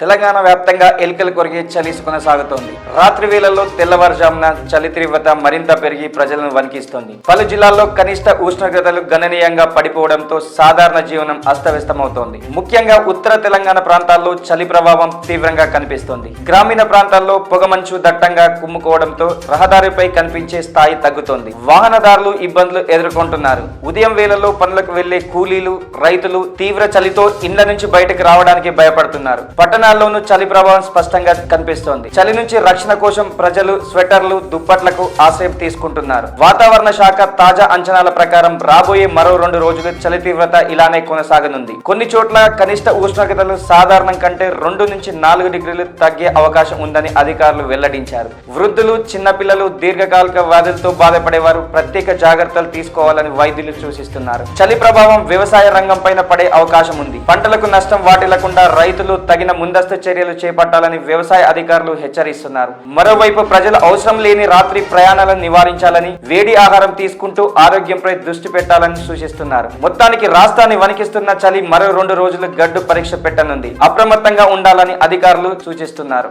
తెలంగాణ వ్యాప్తంగా ఎలుకలు కొరిగే చలి కొనసాగుతోంది. రాత్రి వేళల్లో తెల్లవారుజామున చలి తీవ్రత మరింత పెరిగి ప్రజలను వణికిస్తోంది. పలు జిల్లాల్లో కనిష్ట ఉష్ణోగ్రతలు గణనీయంగా పడిపోవడంతో సాధారణ జీవనం అస్తవ్యస్తమవుతోంది. ముఖ్యంగా ఉత్తర తెలంగాణ ప్రాంతాల్లో చలి ప్రభావం తీవ్రంగా కనిపిస్తోంది. గ్రామీణ ప్రాంతాల్లో పొగమంచు దట్టంగా కుమ్ముకోవడంతో రహదారిపై కనిపించే స్థాయి తగ్గుతోంది. వాహనదారులు ఇబ్బందులు ఎదుర్కొంటున్నారు. ఉదయం వేళల్లో పనులకు వెళ్ళే కూలీలు రైతులు తీవ్ర చలితో ఇండ్ల నుంచి బయటకు రావడానికి భయపడుతున్నారు. పట్టణ పట్టణాల్లోనూ చలి ప్రభావం స్పష్టంగా కనిపిస్తోంది. చలి నుంచి రక్షణ కోసం ప్రజలు స్వెటర్లు దుప్పట్లకు ఆశ్రయం తీసుకుంటున్నారు. వాతావరణ శాఖ తాజా అంచనాల ప్రకారం రాబోయే మరో రెండు రోజులు చలి తీవ్రత ఇలానే కొనసాగనుంది. కొన్ని చోట్ల కనిష్ట ఉష్ణోగ్రతలు సాధారణం కంటే రెండు నుంచి నాలుగు డిగ్రీలు తగ్గే అవకాశం ఉందని అధికారులు వెల్లడించారు. వృద్ధులు చిన్నపిల్లలు దీర్ఘకాలిక వ్యాధులతో బాధపడేవారు ప్రత్యేక జాగ్రత్తలు తీసుకోవాలని వైద్యులు సూచిస్తున్నారు. చలి ప్రభావం వ్యవసాయ రంగం పైన పడే అవకాశం ఉంది. పంటలకు నష్టం వాటిల్లకుండా రైతులు తగిన ముందస్తు చర్యలు చేపట్టాలని వ్యవసాయ అధికారులు హెచ్చరిస్తున్నారు. మరోవైపు ప్రజలు అవసరం లేని రాత్రి ప్రయాణాలను నివారించాలని వేడి ఆహారం తీసుకుంటూ ఆరోగ్యంపై దృష్టి పెట్టాలని సూచిస్తున్నారు. మొత్తానికి రాష్ట్రాన్ని వణికిస్తున్న చలి మరో రెండు రోజులు గడ్డు పరీక్ష పెట్టనుంది. అప్రమత్తంగా ఉండాలని అధికారులు సూచిస్తున్నారు.